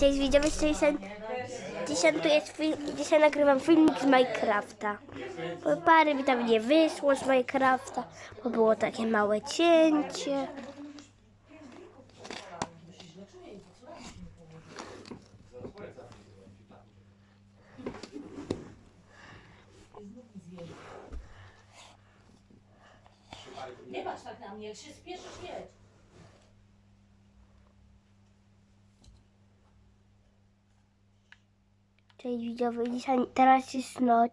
Cześć widzowie, dzisiaj, dzisiaj, tu jest film, dzisiaj nagrywam filmik z Minecrafta. Bo parę mi tam nie wyszło z Minecrafta, bo było takie małe cięcie. Nie patrz tak na mnie, jak się spieszysz, jedź. Cześć widzowie, dzisiaj, teraz jest noc,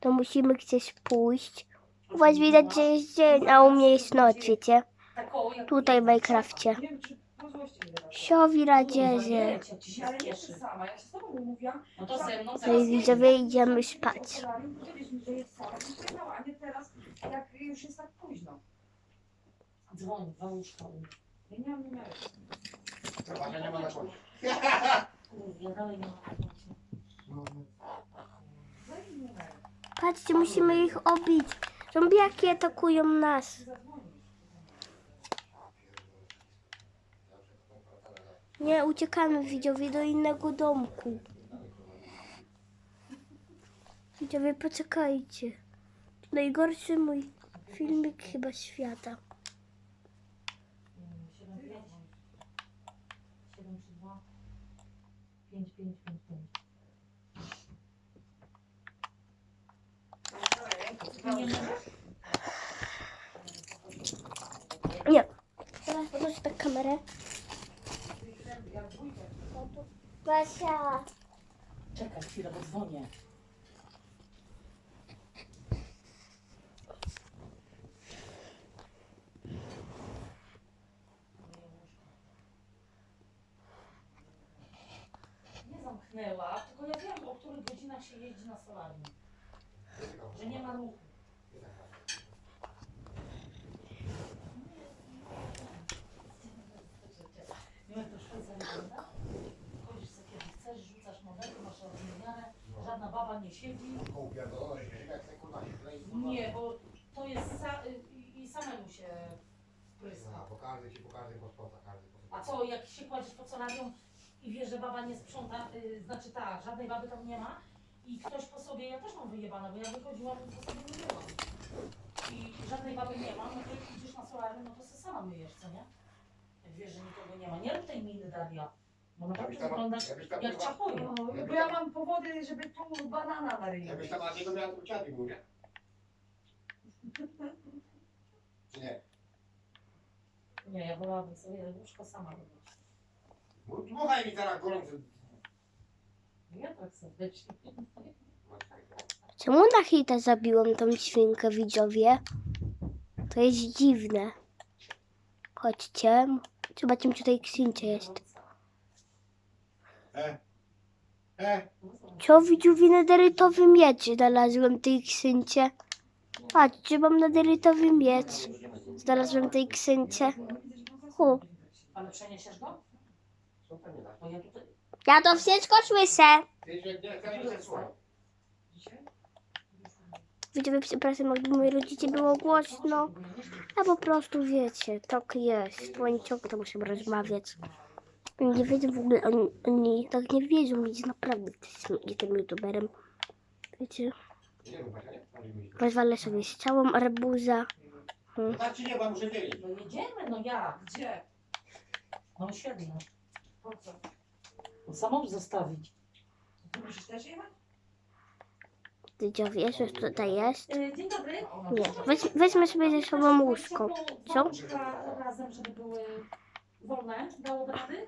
to musimy gdzieś pójść. U was widać, że jest dzień, a u mnie jest noc, wiecie? Tutaj w Minecrafcie. Siowi radziezie. No Cześć widzowie, idziemy spać. Dzwoń, wałuszka. Ja nie mam numeru. Nie ma na koncie. Kurde, dalej nie ma. Mi numer. Patrzcie, musimy ich obić. Zombiaki atakują nas. Nie, uciekamy widzowie do innego domku. Widzowie, poczekajcie. Najgorszy mój filmik chyba świata. 7, 5, Nie. Teraz podnoszę tak kamerę. Basia. Czekaj chwilę, bo dzwonię. Nie zamknęła, tylko ja wiem, o których godzinach się jeździ na solarium. Że nie ma ruchu. Nie wiem, jak to Szwecja wygląda. Chodzisz sobie kiedy chcesz, rzucasz monety, masz rozmieniane, nie siedzi. Upierdolone się, jak te kurwa się klei. Nie, bo to jest sa y, i, i samemu się pryska. A, po każdej ci po każdy. A co, jak się kładziesz pod solarium i wiesz, że baba nie sprząta, y, znaczy tak, żadnej baby tam nie ma i ktoś po sobie, ja też mam wyjebane, bo ja wychodziłam i po sobie nie myłam. I żadnej baby nie ma, no to jak idziesz na solarium, no to sobie sama myjesz, co nie? Jak wiesz, że nikogo nie ma. Nie rób tej miny, Daria, bo naprawdę Jakbyś tam- wyglądasz jakbyś tam jak kurwa- czachuję. No, bo ja mam powody, żeby tu banana na ryju. Jakbyś tam Adiego miała, to ciapi był, nie? Czy nie? Nie, ja wolałabym sobie łóżko sama robić. Mów- Dmuchaj mi teraz gorący. Ja tak serdecznie. Czemu na hita zabiłam tą świnkę widzowie? To jest dziwne. Chodźcie. Zobaczymy, czy tutaj księcie jest. Co widzowie nederytowy miecz znalazłem w tej ksyncie. Patrzcie, mam nederytowy miecz. Znalazłem w tej ksyncie. U, Ale przeniesiesz go? Bo ja tutaj... ja to wszystko słyszę. Widzowie, przepraszam, jakby moi rodzice było głośno. A po prostu wiecie, tak jest. Bo oni ciągle muszą rozmawiać. Nie wiedzą w ogóle, oni, oni tak nie wiedzą, nic naprawdę jestem, jestem youtuberem. Wiecie, rozwalę sobie z całą arbuza. No tak czy nie, bo ja muszę wiedzieć. No jedziemy, no jak? Gdzie? No świetnie. Po co? Samochód zostawić. Ty musisz też jechać? Widzowie, że tutaj jest. Y, Dzień dobry. Nie, weź, weźmy sobie ze sobą łóżko. Co? Razem, żeby były wolne. Dało rady?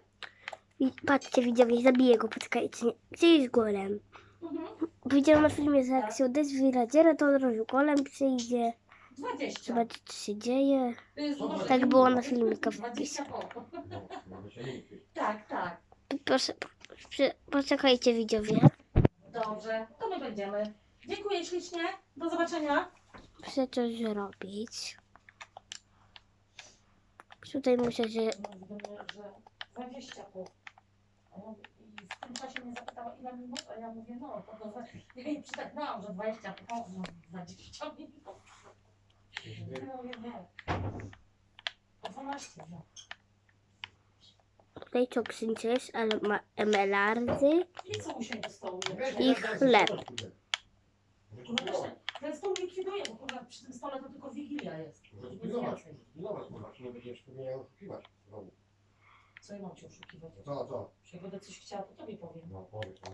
I patrzcie, widzowie, zabiję go, poczekajcie. nie- Gdzie jest golem? Mhm. Widziałam na filmie, że jak się odezwie radziera, to od razu golem przyjdzie. 20. Zobaczyć, co się dzieje. Y, może- Tak było na filmikach. 20 po. No, mamy się nie liczyć. Tak, tak. Proszę, proszę, poczekajcie, widzowie. Dobrze, to my będziemy. Dziękuję ślicznie. Do zobaczenia. Muszę coś zrobić. Tutaj muszę, że... Mówimy, że 20 po. A ja i w tym czasie mnie zapytała ile minut, a ja mówię no, to do, ja jej przytaknęłam, że 20 po, no 20 minut. Ja mówię nie. Po 12 no. Tutaj czoksyńca jest, ale ma emelardy. I co usiąść do stołu? I chleb. Też ten- stół likwiduję, bo kurwa przy tym stole to tylko wigilia jest. Może Nic pilnować, więcej. pilnować, kurwa, czy nie będziesz mnie oszukiwać. znowu. Co ja mam cię oszukiwać? No co, co? Jak będę coś chciała, to tobie powiem. No powiedz, no.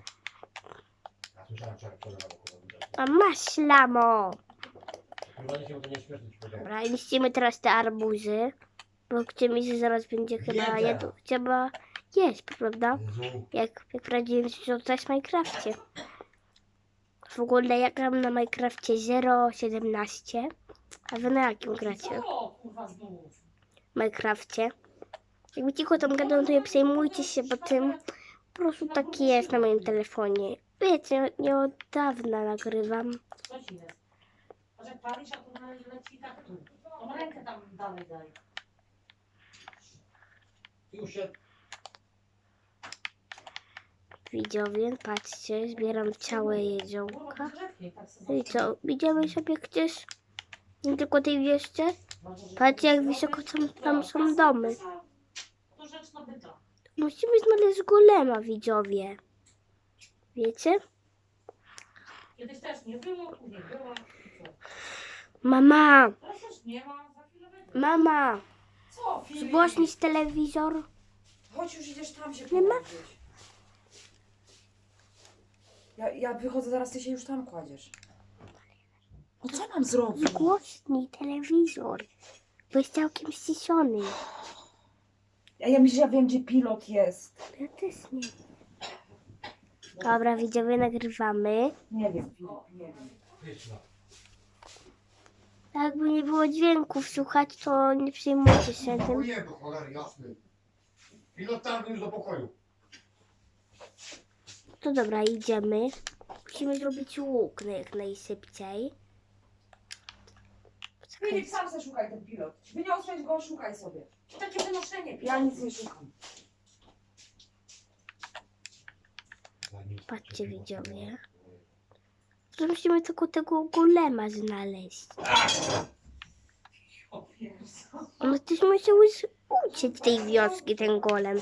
Ja słyszałem wczoraj kurwa. A masz lamo. Kurwa nie się, bo to nie śmieszne ci powiedziałem. Dobra, i liścimy teraz te arbuzy. Bo gdzie mi się zaraz będzie chyba Jedzę. jadł. Trzeba jeść, prawda? Jezu. Jak, jak prawdziwym życiu to jest w Minecrafcie. W ogóle ja gram na Minecrafcie 0.17. A wy na jakim gracie? Minecrafcie. Jakby cicho tam gadam, to nie przejmujcie się, bo tym po prostu tak jest na moim telefonie. Wiecie, nie od dawna nagrywam. Co ci jest? Może palisz, a kurwa leci tak tu. Tą rękę tam dalej daj. Już się Widzowie, patrzcie, zbieram całe lepiej, tak No i co, idziemy sobie gdzieś? Nie tylko tej wieście? Patrzcie, jak wysoko tam, tam są domy. Musimy znaleźć golema, widzowie. Wiecie? Kiedyś też nie było, później było. i co? Mama, mama, zgłośnić telewizor. Chodź już idziesz tam się Nie ma-. Ja, ja wychodzę, zaraz ty się już tam kładziesz. No co mam zrobić? Zgłośnij telewizor. Bo jest całkiem ściszony. Ja, ja myślę, że ja wiem, gdzie pilot jest. Ja też nie. Dobra, widzowie, nagrywamy. Nie wiem, pilot, nie wiem. Jakby nie było dźwięków słuchać, to nie przejmujcie się tym. Ojej, bo cholery, jasny. Pilot targnął już do pokoju. To dobra, idziemy. Musimy zrobić łuk na jak najszybciej. Filip, sam sobie szukaj ten pilot. Wyniosłeś go, szukaj sobie. To takie wynoszenie. Ja nic nie szukam. Patrzcie, widzowie. To musimy tylko tego golema znaleźć. O Jezu. On też musiał już uciec z tej wioski, ten golem.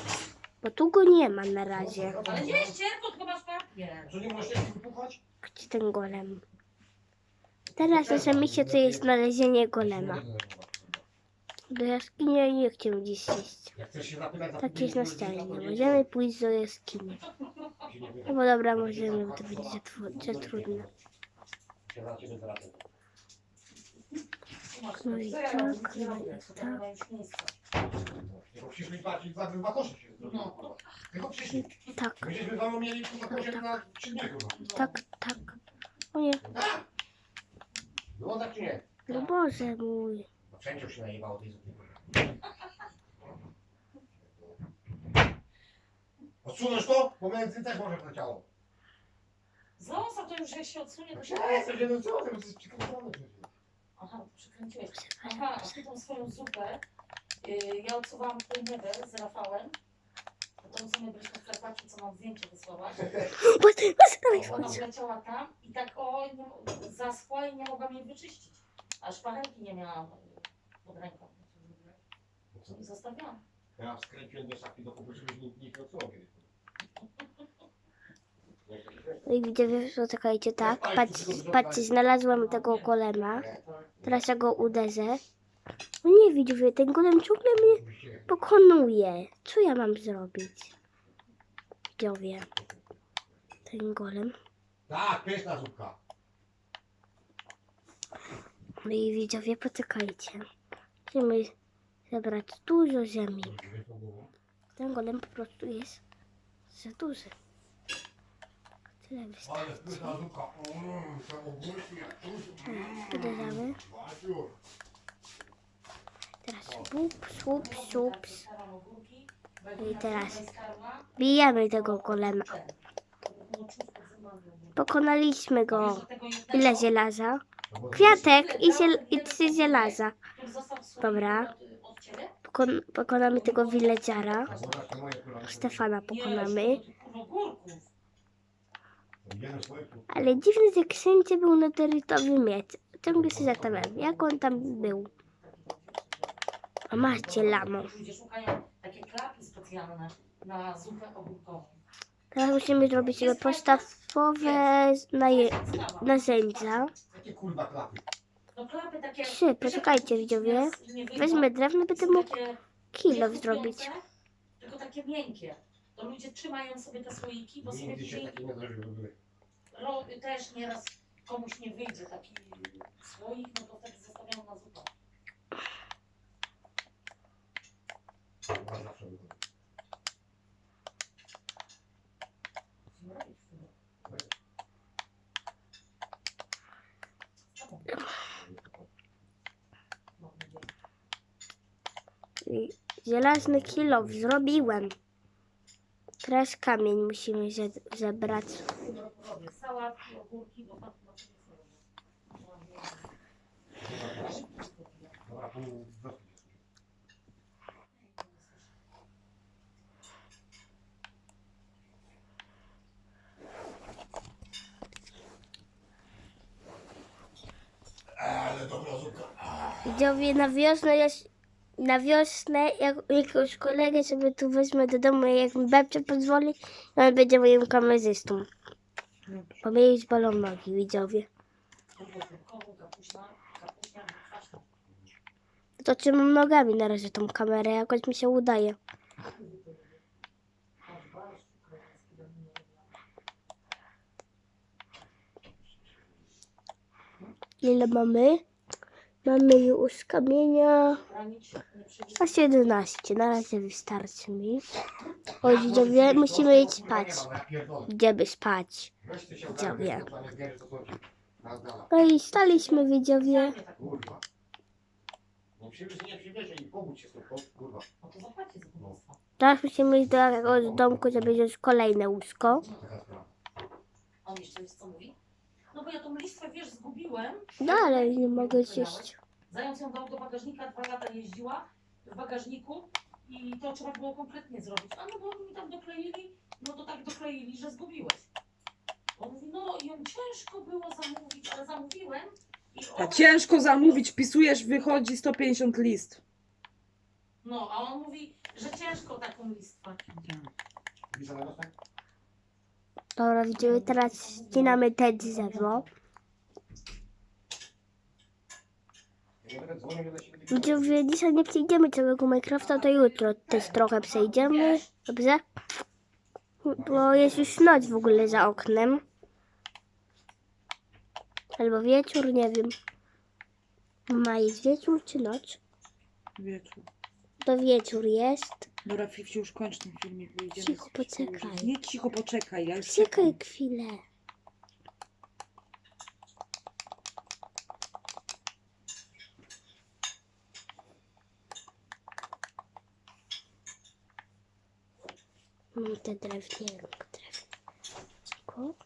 Bo tu go nie ma na razie. Ale gdzie jest cierpot, tylko masz papier. Co nie możesz się wypuchać? Gdzie ten golem? Teraz nasze misja to jest znalezienie golema. Do jaskini nie chcę dziś iść. Tak jest nastawienie. Możemy pójść do jaskini. No bo dobra, możemy, bo to będzie za, trudne. No i Co ja tak, nie no To tak. Tylko przyszli patrzeć, za dwa kosze się zrobiło. Tylko przyszli. Tak, Myśmy z wami mieli kurwa kosze na trzy dni tak, tak. O nie, Tak! Było tak czy nie? no Boże mój. No Wszędzie się najebało tej zupy. Odsunąć to? Pomiędzy też może wleciało. Zostaw to już, jak się odsunie, to się... Ja jestem jeden co, to jest przykręcone. Aha, to przekręciłeś. Aha, a ty tą swoją zupę, ja odsuwałam twój neder z Rafałem. Tą, co my byliśmy w Karpaczu, co mam zdjęcie Boże, Ona wleciała tam i tak o, nie, zaschła i nie mogłam jej wyczyścić. Aż szpachelki nie miałam y, pod ręką. I zostawiałam. Ja skręciłem do szafki do kupu, żeby nikt nie kiedyś. No i widzowie, zaczekajcie, tak. Patrzcie, patrzcie, znalazłam tego golema. Teraz ja go uderzę. No nie widzowie, ten golem ciągle mnie pokonuje. Co ja mam zrobić? Widzowie. Ten golem. Tak, pyszna zupka. No i widzowie, poczekajcie. Musimy zebrać dużo ziemi. Ten golem po prostu jest za duży. Tyle wystarczy. Ale Staram ogórki, No i teraz bijemy tego golema. Pokonaliśmy go. Ile żelaza? Kwiatek i, ziel i trzy żelaza. Dobra. Pokon pokonamy tego villagera. Stefana pokonamy. Ale dziwne, że księcie był na terytorium mieć. Ciągle się zastanawiam, jak on tam był. A macie lamo. Ludzie szukają takie klapy specjalne. na zupę ogórkową. Teraz musimy zrobić sobie podstawowe naje- narzędzia. Jakie kurwa klapy. No klapy takie... Trzy, poczekajcie, widzowie. Nie- nie wyjdą. Wezmę drewno, będę mógł Takie kilo nie zrobić. chrupiące, Tylko takie miękkie. To ludzie trzymają sobie te słoiki, bo sobie Nigdy się później takie nie zrobiły. ro, też nieraz komuś nie wyjdzie taki słoik, no to wtedy zostawiają na zupę. Chyba zawsze wychodzi. I Żelazny kilo zrobiłem. Teraz kamień musimy ze- zebrać. Robię sałatki, ogórki, bo pan chyba sobie Dobra, pół wrotki jest. Ale dobra zupka. Widzowie, na wiosnę. Na wiosnę, jak jakiegoś kolegę sobie tu wezmę do domu, jak mi babcia pozwoli, to on będzie moim kamerzystą. Bo mnie już bolą nogi, widzowie. To trzymam nogami na razie tą kamerę, jakoś mi się udaje. Ile mamy? Mamy już kamienia... Aż 11, na razie wystarczy mi. O, widzowie, musimy iść spać. Idziemy spać. Widzowie. No i staliśmy, widzowie. Teraz musimy iść do jakiegoś domku, żeby wziąć kolejne łóżko. On jeszcze co mówi? No bo ja tą listwę, wiesz, zgubiłem. Dalej nie mogę zjeść. Zając ją dał do bagażnika, dwa lata jeździła w bagażniku i to trzeba było kompletnie zrobić. A no bo oni mi tam dokleili, no to tak dokleili, że zgubiłeś. On mówi, no i ją ciężko było zamówić, ale zamówiłem i A ona, ciężko zamówić, wpisujesz, wychodzi 150 list. No, a on mówi, że ciężko taką listwę. Na nocach? Dobra, widzowie, teraz ścinamy te drzewo. Widzowie, dzisiaj nie przejdziemy całego Minecrafta, to jutro też trochę przejdziemy. Dobrze? Bo jest już noc w ogóle za oknem. Albo wieczór, nie wiem. Ma jest wieczór czy noc? Wieczór. To wieczór jest. Dobra, Fifci, już kończ ten filmik, bo idziemy Cicho, poczekaj. Nie cicho, poczekaj, ja już Czekaj czekam. chwilę. Mam te drewnianko, drewnianko.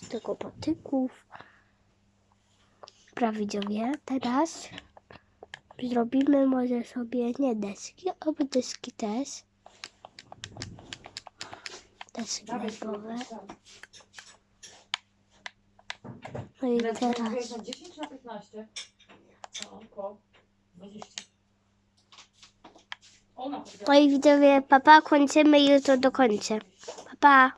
Pięć tego patyków. Prawidłowie, teraz zrobimy może sobie nie deski, albo deski też. Deski legowe. No i teraz na 10 na 15? Co? Po 20. Ona powiedziała. No i widzowie, papa, kończymy i jutro dokończę. Papa.